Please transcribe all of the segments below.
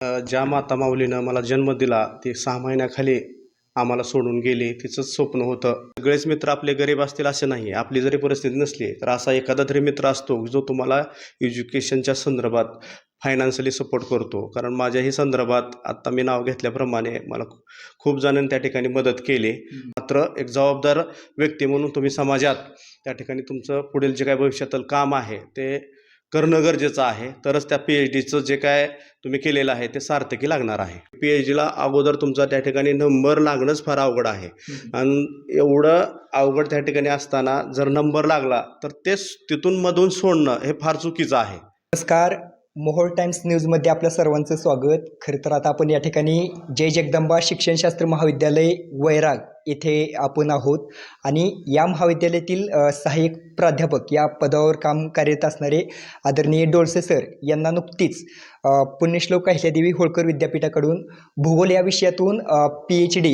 ज्या माता माऊलीनं मला जन्म दिला ती सहा महिन्याखाली आम्हाला सोडून गेली. तिचंच स्वप्न होतं. सगळेच मित्र आपले गरीब असतील असे नाही. आपली जरी परिस्थिती नसली तर असा एखादा तरी मित्र असतो जो तुम्हाला एज्युकेशनच्या संदर्भात फायनान्शियली सपोर्ट करतो. कारण माझ्याही संदर्भात आत्ता मी नाव घेतल्याप्रमाणे मला खूप जणांनी त्या ठिकाणी मदत केली. मात्र एक जबाबदार व्यक्ती म्हणून तुम्ही समाजात त्या ठिकाणी तुमचं पुढील जे काय भविष्यातील काम आहे ते करणं गरजेचं आहे. तरच त्या पी एच डीचं जे काय तुम्ही केलेलं आहे ते सार्थकी लागणार आहे. पी एच डीला अगोदर तुमचा त्या ठिकाणी नंबर लागणंच फार अवघड आहे. आणि एवढं अवघड त्या ठिकाणी असताना जर नंबर लागला तर तेच तिथून मधून सोडणं हे फार चुकीचं आहे. नमस्कार. मोहोळ टाइम्स न्यूजमध्ये आपल्या सर्वांचं स्वागत. खरं तर आता आपण या ठिकाणी जय जगदंबा शिक्षणशास्त्र महाविद्यालय वैराग येथे आपण आहोत. आणि या महाविद्यालयातील सहाय्यक प्राध्यापक या पदावर काम कार्यरत असणारे आदरणीय डोळसे सर यांना नुकतीच पुण्यश्लोक अहिल्यादेवी होळकर विद्यापीठाकडून भूगोल या विषयातून पी एच डी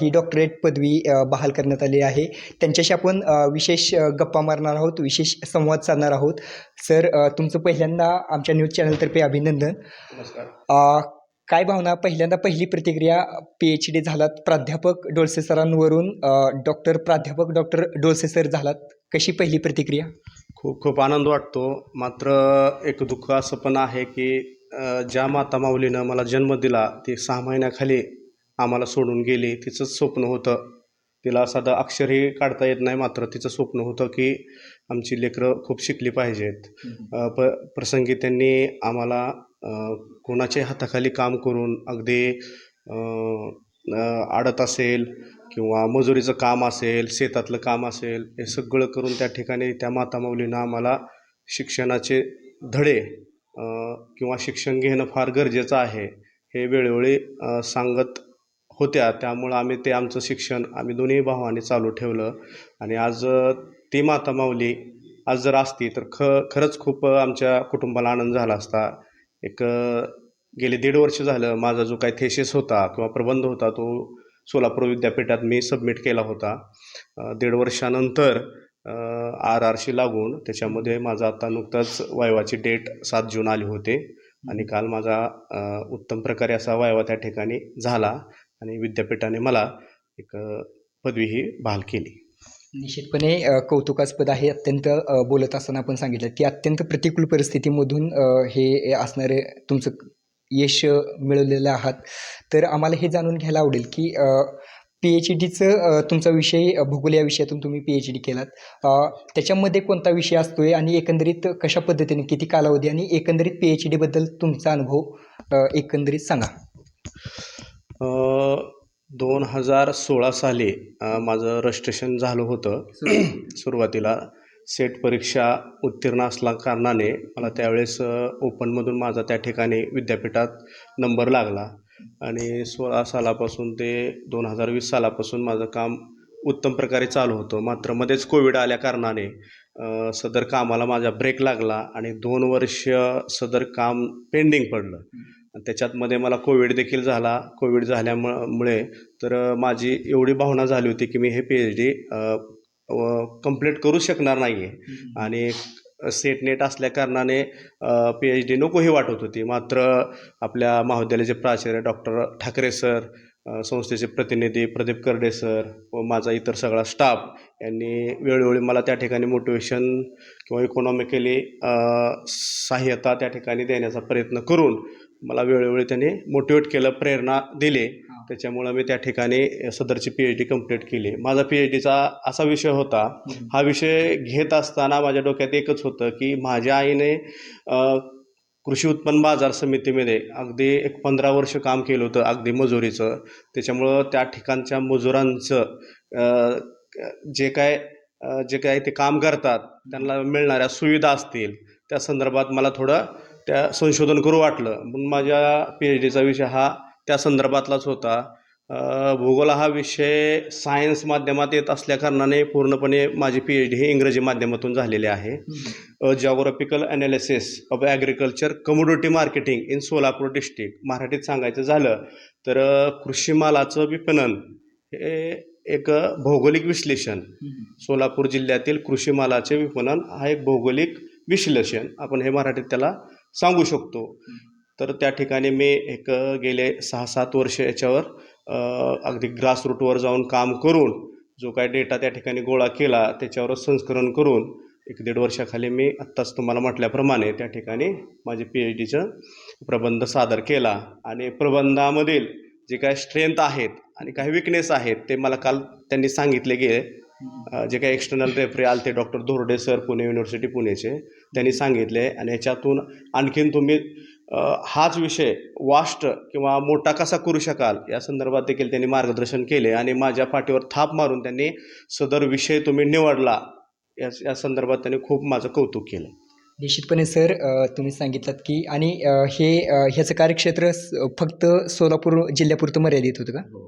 ही डॉक्टरेट पदवी बहाल करण्यात आली आहे. त्यांच्याशी आपण विशेष गप्पा मारणार आहोत विशेष संवाद साधणार आहोत. सर तुमचं पहिल्यांदा आमच्या न्यूज चॅनलतर्फे अभिनंदन. नमस्कार. काय भावना पहिल्यांदा पहिली प्रतिक्रिया पी एच डी झालात? प्राध्यापक डोळसे सरांवरून डॉक्टर प्राध्यापक डॉक्टर डोळसे सर झालात. कशी पहिली प्रतिक्रिया? खूप खूप आनंद वाटतो. मात्र एक दुःख असं पण आहे की ज्या माता माऊलीनं मला जन्म दिला ती सहा महिन्याखाली आम्हाला सोडून गेली. तिचंच स्वप्न होतं. तिला साधं अक्षरही काढता येत नाही. मात्र तिचं स्वप्न होतं की आमची लेकरं खूप शिकली पाहिजेत. प प्रसंगी त्यांनी आम्हाला कोणाच्या हाताखाली काम करून अगदी आडत असेल किंवा मजुरीचं काम असेल शेतातलं काम असेल हे सगळं करून त्या ठिकाणी त्या माता माऊलीनं आम्हाला शिक्षणाचे धडे किंवा शिक्षण घेणं फार गरजेचं आहे हे वेळोवेळी सांगत होत्या. त्यामुळं आम्ही ते आमचं शिक्षण आम्ही दोन्ही भावांनी चालू ठेवलं. आणि आज ती माता माऊली आज जर असती तर ख खरंच खूप आमच्या कुटुंबाला आनंद झाला असता. एक गेले दीड वर्ष झालं माझा जो काही थेसिस होता किंवा प्रबंध होता तो सोलापूर विद्यापीठात मी सबमिट केला होता. दीड वर्षानंतर आर आरशी लागून त्याच्यामध्ये माझा आता नुकताच वायवाची डेट सात जून आली होते आणि काल माझा उत्तम प्रकारे असा वायवा त्या ठिकाणी झाला आणि विद्यापीठाने मला एक पदवी ही बहाल केली. निश्चितपणे कौतुकास्पद आहे अत्यंत बोलत असताना आपण सांगितलं की अत्यंत प्रतिकूल परिस्थितीमधून हे असणारे तुमचं यश मिळवलेलं आहात. तर आम्हाला हे जाणून घ्यायला आवडेल की पी एच डीचं तुमचा विषय भूगोल या विषयातून तुम्ही पी एच डी केलात त्याच्यामध्ये कोणता विषय असतो आहे आणि एकंदरीत कशा पद्धतीने किती कालावधी आणि एकंदरीत पी एच डीबद्दल तुमचा अनुभव एकंदरीत सांगा. दोन हजार सोळा साली माझं रजिस्ट्रेशन झालं होतं. सुरुवातीला सेट परीक्षा उत्तीर्ण असल्या कारणाने मला त्यावेळेस ओपनमधून माझा त्या ठिकाणी विद्यापीठात नंबर लागला. आणि सोळा सालापासून ते दोन हजार वीस सालापासून माझं काम उत्तम प्रकारे चालू होतं. मात्र मध्येच कोविड आल्या कारणाने सदर कामाला माझा ब्रेक लागला आणि दोन वर्ष सदर काम पेंडिंग पडलं. त्याच्यातमध्ये मला कोविड देखील झाला. कोविड झाल्यामुळं मुळे तर माझी एवढी भावना झाली होती की मी हे पी एच डी कंप्लीट करू शकणार नाही आहे आणि सेट नेट असल्या कारणाने पी एच डी नकोही वाटत होती. मात्र आपल्या महाविद्यालयाचे प्राचार्य डॉक्टर ठाकरे सर संस्थेचे प्रतिनिधी प्रदीप करडे सर व माझा इतर सगळा स्टाफ यांनी वेळोवेळी मला त्या ठिकाणी मोटिवेशन किंवा इकॉनॉमिकली सहाय्यता त्या ठिकाणी देण्याचा प्रयत्न करून मला वेळोवेळी त्यांनी मोटिवेट केलं प्रेरणा दिली. त्याच्यामुळं मी त्या ठिकाणी सदरची पी एच डी कंप्लीट केली. माझा पी एच डीचा असा विषय होता हा विषय घेत असताना माझ्या डोक्यात एकच होतं की माझ्या आईने कृषी उत्पन्न बाजार समितीमध्ये अगदी एक पंधरा वर्ष काम केलं होतं अगदी मजुरीचं. त्याच्यामुळं त्या ठिकाणच्या मजुरांचं जे काय जे काय ते काम करतात त्यांना मिळणाऱ्या सुविधा असतील त्या संदर्भात मला थोडं त्या संशोधन करू वाटलं. म्हणून माझ्या पी एच डीचा विषय हा त्या संदर्भातलाच होता. भूगोल हा विषय सायन्स माध्यमात येत असल्या कारणाने पूर्णपणे माझी पी एच डी ही इंग्रजी माध्यमातून झालेली आहे. Geographical analysis of agriculture commodity marketing in Solapur district मराठीत सांगायचं झालं तर अ, कृषी मालाचं विपणन हे एक भौगोलिक विश्लेषण. सोलापूर जिल्ह्यातील कृषी मालाचे विपणन हा एक भौगोलिक विश्लेषण. आपण हे मराठीत त्याला सांगू शकतो. तर त्या ठिकाणी मी एक गेले सहा सात वर्ष याच्यावर अगदी ग्रासरूटवर जाऊन काम करून जो काय डेटा त्या ठिकाणी गोळा केला त्याच्यावर संस्करण करून एक दीड वर्षाखाली मी आत्ताच तुम्हाला म्हटल्याप्रमाणे त्या ठिकाणी माझे पी एच डीचं प्रबंध सादर केला. आणि प्रबंधामधील जे काही स्ट्रेंथ आहेत आणि काही विकनेस आहेत ते मला काल त्यांनी सांगितले गेले जे काही एक्सटर्नल रेफरी आले ते doctor Dhorde sir Pune university पुणेचे. त्यांनी सांगितले आणि ह्याच्यातून आणखीन तुम्ही हाच विषय वास्ट किंवा मोठा कसा करू शकाल या संदर्भात देखील त्यांनी मार्गदर्शन केले आणि माझ्या पाठीवर थाप मारून त्यांनी सदर विषय तुम्ही निवडला या या संदर्भात त्यांनी खूप माझं कौतुक केलं निश्चितपणे सर तुम्ही सांगितलात की आणि हे ह्याचं कार्यक्षेत्र स- फक्त सोलापूर जिल्ह्यापुरतं मर्यादित होतं का हां.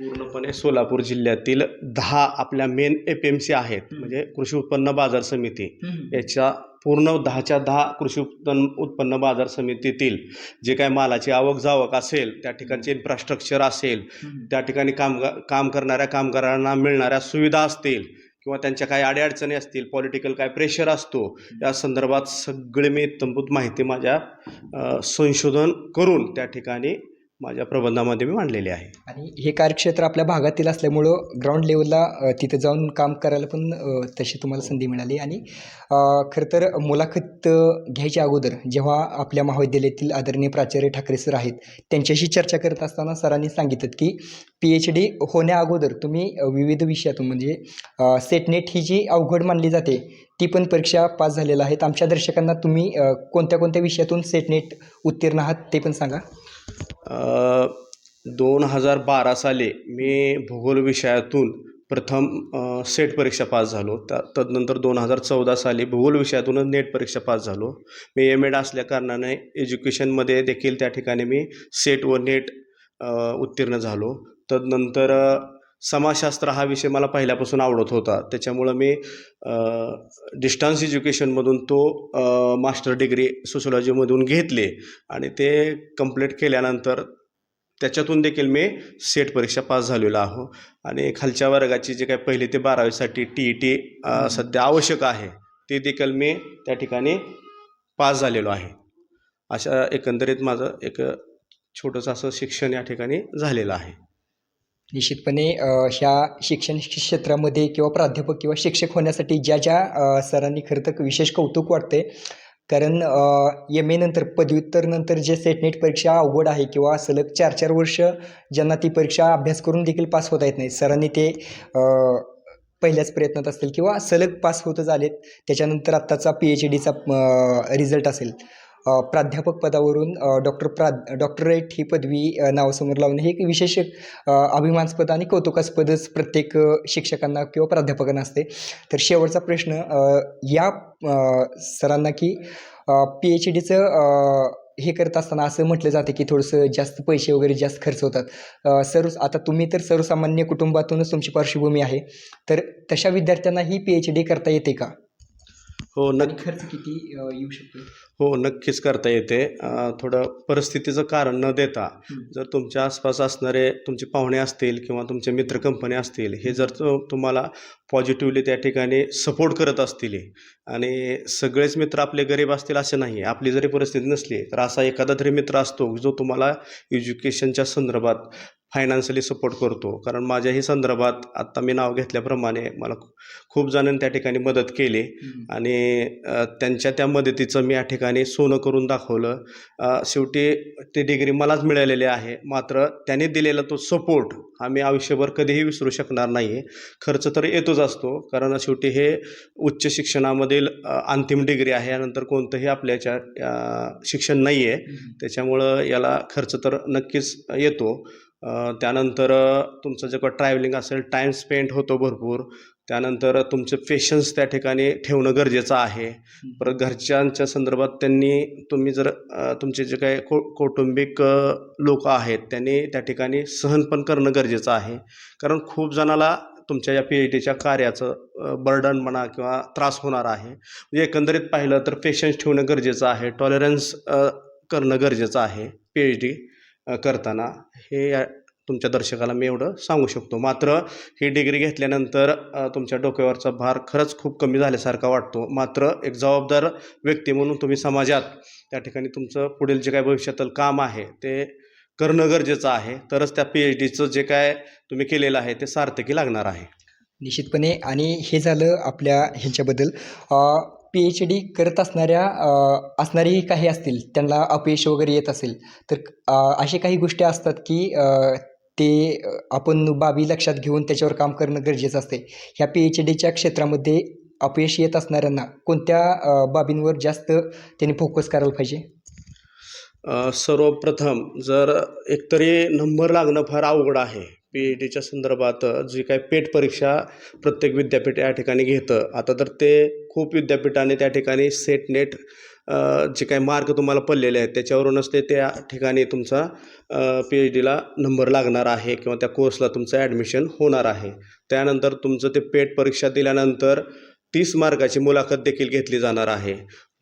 पूर्णपणे सोलापूर जिल्ह्यातील दहा आपल्या मेन एफ एम सी आहेत. म्हणजे कृषी उत्पन्न बाजार समिती. याच्या पूर्ण दहाच्या दहा कृषी उत्पन्न उत्पन्न बाजार समितीतील जे काय मालाची आवक जावक असेल त्या ठिकाणचे इन्फ्रास्ट्रक्चर असेल त्या ठिकाणी काम काम करणाऱ्या कामगारांना मिळणाऱ्या सुविधा असतील किंवा त्यांच्या काही अडीअडचणी असतील पॉलिटिकल काय प्रेशर असतो या संदर्भात सगळे मी तंबूत माहिती माझ्या संशोधन करून त्या ठिकाणी माझ्या प्रबंधामध्ये मी मांडलेले आहे. आणि हे कार्यक्षेत्र आपल्या भागातील असल्यामुळं ग्राउंड लेवलला तिथं जाऊन काम करायला पण तशी तुम्हाला संधी मिळाली. आणि खरं तर मुलाखत घ्यायच्या अगोदर जेव्हा आपल्या महाविद्यालयातील आदरणीय प्राचार्य ठाकरे सर आहेत त्यांच्याशी चर्चा करत असताना सरांनी सांगितलं की पी एच डी होण्या अगोदर तुम्ही विविध विषयातून म्हणजे सेटनेट ही जी अवघड मानली जाते ती पण परीक्षा पास झालेला आहेत. आमच्या दर्शकांना तुम्ही कोणत्या कोणत्या विषयातून सेटनेट उत्तीर्ण आहात ते पण सांगा. दोन हजार बारा साली मी भूगोल विषयातून प्रथम सेट परीक्षा पास झालो. त्या तदनंतर दोन हजार चौदा साली भूगोल विषयातूनच नेट परीक्षा पास झालो. मी एम एड असल्या कारणाने एज्युकेशनमध्ये देखील त्या ठिकाणी मी सेट व नेट उत्तीर्ण झालो. तदनंतर समाजशास्त्र हा विषय मला पहिल्यापासून आवडत होता. त्याच्यामुळं मी डिस्टन्स एज्युकेशनमधून तो मास्टर डिग्री सोशॉलॉजीमधून घेतले आणि ते कंप्लीट केल्यानंतर त्याच्यातून देखील मी सेट परीक्षा पास झालेलो आहो. आणि खालच्या वर्गाची जे काही पहिली ते बारावीसाठी टी ई टी सध्या आवश्यक आहे ते देखील मी त्या ठिकाणी पास झालेलो आहे. अशा एकंदरीत माझं एक छोटंसं असं शिक्षण या ठिकाणी झालेलं आहे. निश्चितपणे ह्या शिक्षण क्षेत्रामध्ये किंवा प्राध्यापक किंवा शिक्षक होण्यासाठी ज्या ज्या सरांनी खरं तर विशेष कौतुक वाटते कारण एम एनंतर पदव्युत्तर नंतर जे सेट नेट परीक्षा अवघड आहे किंवा सलग चार चार वर्ष ज्यांना ती परीक्षा अभ्यास करून देखील पास होता येत नाही सरांनी ते पहिल्याच प्रयत्नात असतील किंवा सलग पास होतच आलेत. त्याच्यानंतर आत्ताचा पी एच डीचा रिझल्ट असेल. प्राध्यापक पदावरून डॉक्टर प्रा डॉक्टरेट ही पदवी नावासमोर लावणे हे एक विशेष अभिमानास्पद आणि कौतुकास्पदच प्रत्येक शिक्षकांना किंवा प्राध्यापकांना असते. तर शेवटचा प्रश्न या सरांना की पी एच डीचं हे करत असताना असं म्हटलं जाते की थोडंसं जास्त पैसे वगैरे जास्त खर्च होतात. सर्व आता तुम्ही तर सर्वसामान्य कुटुंबातूनच तुमची पार्श्वभूमी आहे. तर तशा विद्यार्थ्यांना ही पी एच डी करता येते का? हो नक्की. खर्च किती येऊ शकतो? हो नक्कीच करता येते. थोडं परिस्थितीचं कारण न देता. जर तुमच्या आसपास असणारे तुमचे पाहुणे असतील किंवा तुमचे मित्र कंपनी असतील हे जर तो तुम्हाला पॉझिटिव्हली त्या ठिकाणी सपोर्ट करत असतील आणि सगळेच मित्र आपले गरीब असतील असे नाही आपली जरी परिस्थिती नसली तर असा एखादा तरी मित्र असतो जो तुम्हाला एज्युकेशनच्या संदर्भात फायनान्शियली सपोर्ट करतो. कारण माझ्याही संदर्भात आत्ता मी नाव घेतल्याप्रमाणे मला खूप जणांनी त्या ठिकाणी मदत केली. आणि त्यांच्या त्या मदतीचं मी या ठिकाणी सोनं करून दाखवलं. शेवटी ती डिग्री मलाच मिळालेली आहे. मात्र त्यांनी दिलेला तो सपोर्ट हा मी आयुष्यभर कधीही विसरू शकणार नाही खर्च तर येतोच असतो. कारण शेवटी हे उच्च शिक्षणामधील अंतिम डिग्री आहे. यानंतर कोणतंही आपल्या याच्या अ, शिक्षण नाही आहे त्याच्यामुळं याला खर्च तर नक्कीच येतो. त्यानंतर तुमचं जे काही ट्रॅव्हलिंग असेल टाईम स्पेंड होतो भरपूर. त्यानंतर तुमचे पेशन्स त्या ठिकाणी ठेवणं गरजेचं आहे. परत घरच्यांच्या संदर्भात त्यांनी तुम्ही जर तुमचे जे काही कौ कौटुंबिक लोक आहेत त्यांनी त्या ठिकाणी सहन पण करणं गरजेचं आहे. कारण खूप जणाला तुमच्या या पी एच डीच्या कार्याचं बर्डन म्हणा किंवा त्रास होणार आहे. म्हणजे एकंदरीत पाहिलं तर पेशन्स ठेवणं गरजेचं आहे. टॉलरन्स करणं गरजेचं आहे. पी एच डी करताना हे या- तुमच्या दर्शकाला मी एवढं सांगू शकतो. मात्र ही डिग्री घेतल्यानंतर तुमच्या डोक्यावरचा भार खरंच खूप कमी झाल्यासारखा वाटतो. मात्र एक जबाबदार व्यक्ती म्हणून तुम्ही समाजात त्या ठिकाणी तुमचं पुढील जे काय भविष्यातील काम आहे ते करणं गरजेचं आहे. तरच त्या पी एच डीचं जे काय तुम्ही केलेलं आहे ते सार्थकी लागणार आहे. निश्चितपणे. आणि हे झालं आपल्या ह्याच्याबद्दल. पी एच डी करत असणाऱ्या असणारीही असणारेही काही असतील त्यांना अपयश वगैरे येत असेल तर असे अशा काही गोष्टी असतात की ते आपण बाबी लक्षात घेऊन त्याच्यावर काम करणं गरजेचं असते. ह्या पी एच डीच्या क्षेत्रामध्ये अपयश येत असणाऱ्यांना कोणत्या बाबींवर जास्त त्यांनी फोकस करायला पाहिजे? सर्वप्रथम जर एकतरी नंबर लागणं फार अवघड आहे पी ई डीच्या संदर्भात जी काय पेट परीक्षा प्रत्येक विद्यापीठ या ठिकाणी घेतं. आता तर ते खूप विद्यापीठाने त्या ठिकाणी सेट नेट जे काही मार्क तुम्हाला पडलेले आहेत त्याच्यावरूनच ते त्या ठिकाणी तुमचा पी एच डीला नंबर लागणार आहे किंवा त्या कोर्सला तुमचं ॲडमिशन होणार आहे. त्यानंतर तुमचं ते पेट परीक्षा दिल्यानंतर तीस मार्काची मुलाखत देखील घेतली जाणार आहे.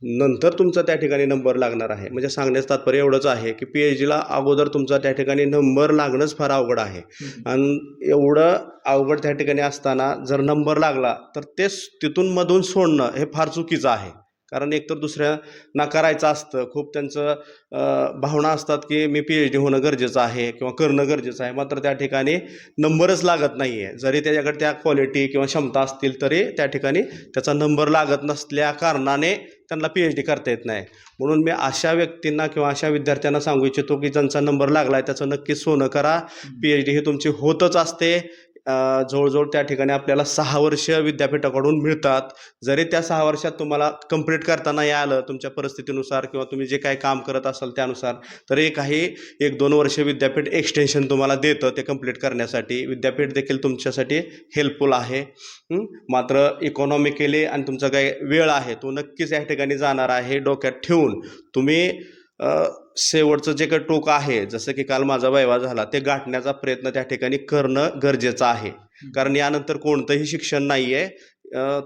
नंतर तुमचा त्या ठिकाणी नंबर लागणार आहे. म्हणजे सांगण्याचं तात्पर्य एवढंच आहे की पी एच डीला अगोदर तुमचा त्या ठिकाणी नंबर लागणंच फार अवघड आहे. आणि एवढं अवघड त्या ठिकाणी असताना जर नंबर लागला तर तेच तिथून मधून सोडणं हे फार चुकीचं आहे. कारण एकतर दुसऱ्या नाकारायचं असतं. खूप त्यांचं भावना असतात की मी पी एच डी होणं गरजेचं आहे किंवा करणं गरजेचं आहे. मात्र त्या ठिकाणी नंबरच लागत नाही आहे जरी त्याच्याकडे त्या क्वालिटी किंवा क्षमता असतील तरी त्या ठिकाणी त्याचा नंबर लागत नसल्या कारणाने त्यांना पी एच डी करता येत नाही. म्हणून मी अशा व्यक्तींना किंवा अशा विद्यार्थ्यांना सांगू इच्छितो की ज्यांचा नंबर लागला आहे त्याचं नक्कीच सोनं करा. पी एच डी ही तुमची होतच असते. जवळजवळ त्या ठिकाणी आपल्याला सहा वर्ष विद्यापीठाकडून मिळतात. जरी त्या सहा वर्षात तुम्हाला कंप्लीट करता नाही आलं तुमच्या परिस्थितीनुसार किंवा तुम्ही जे काही काम करत असाल त्यानुसार तरी काही एक दोन वर्ष विद्यापीठ एक्सटेन्शन तुम्हाला देतं ते कंप्लीट करण्यासाठी. विद्यापीठ देखील तुमच्यासाठी हेल्पफुल आहे. मात्र इकॉनॉमिकली आणि तुमचा काही वेळ आहे तो नक्कीच या ठिकाणी जाणार आहे डोक्यात ठेवून. तुम्ही शेवटचं जे काही टोक आहे जसं की काल माझा वैवा झाला ते गाठण्याचा प्रयत्न त्या ठिकाणी करणं गरजेचं आहे. कारण यानंतर कोणतंही शिक्षण नाही आहे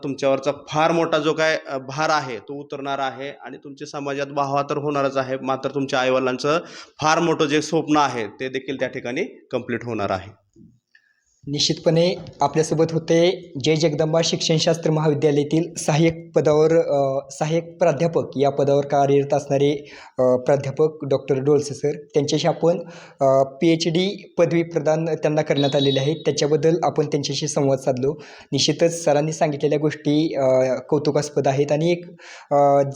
तुमच्यावरचा फार मोठा जो काय भार आहे तो उतरणार आहे आणि तुमच्या समाजात वाहवा तर होणारच आहे मात्र तुमच्या आईवडिलांचं फार मोठं जे स्वप्न आहे ते देखील त्या ठिकाणी कंप्लीट होणार आहे. निश्चितपणे आपल्यासोबत होते जय जगदंबा शिक्षणशास्त्र महाविद्यालयातील सहाय्यक पदावर सहाय्यक प्राध्यापक. या पदावर कार्यरत असणारे प्राध्यापक डॉक्टर डोलसे सर. त्यांच्याशी आपण पी एच डी पदवी प्रदान त्यांना करण्यात आलेली आहे. त्याच्याबद्दल आपण त्यांच्याशी संवाद साधलो. निश्चितच सरांनी सांगितलेल्या गोष्टी कौतुकास्पद आहेत. आणि एक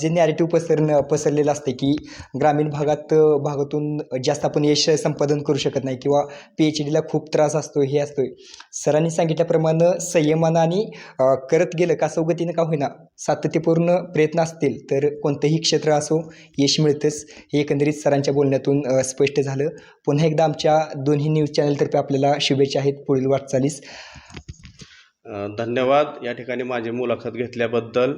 जे नॅरेटिव्ह पसरणं पसरलेलं असते की ग्रामीण भागात भागातून जास्त आपण यश संपादन करू शकत नाही किंवा पी एच डीला खूप त्रास असतो हे असतो सरांनी सांगितल्याप्रमाणे संयमानं आणि करत गेलं का सवगतीनं का होईना सातत्यपूर्ण प्रयत्न असतील तर कोणतंही क्षेत्र असो यश मिळतंच. हे एकंदरीत सरांच्या बोलण्यातून स्पष्ट झालं. पुन्हा एकदा आमच्या दोन्ही न्यूज चॅनलतर्फे आपल्याला शुभेच्छा आहेत. पुढील वाटचालीस. धन्यवाद. या ठिकाणी माझी मुलाखत घेतल्याबद्दल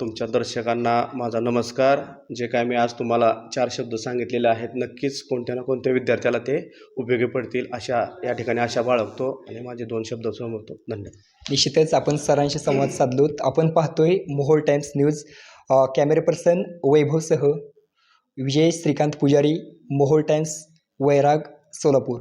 तुमच्या दर्शकांना माझा नमस्कार. जे काय मी आज तुम्हाला चार शब्द सांगितलेले आहेत नक्कीच कोणत्या ना कोणत्या विद्यार्थ्याला ते उपयोगी पडतील अशा या ठिकाणी आशा बाळगतो आणि माझे दोन शब्द समजतो धन्यवाद. निश्चितच आपण सरांशी संवाद साधलोत आपण पाहतोय मोहोळ टाइम्स न्यूज कॅमेरे कॅमेरा पर्सन वैभवसह विजय श्रीकांत पुजारी मोहोळ टाइम्स वैराग सोलापूर.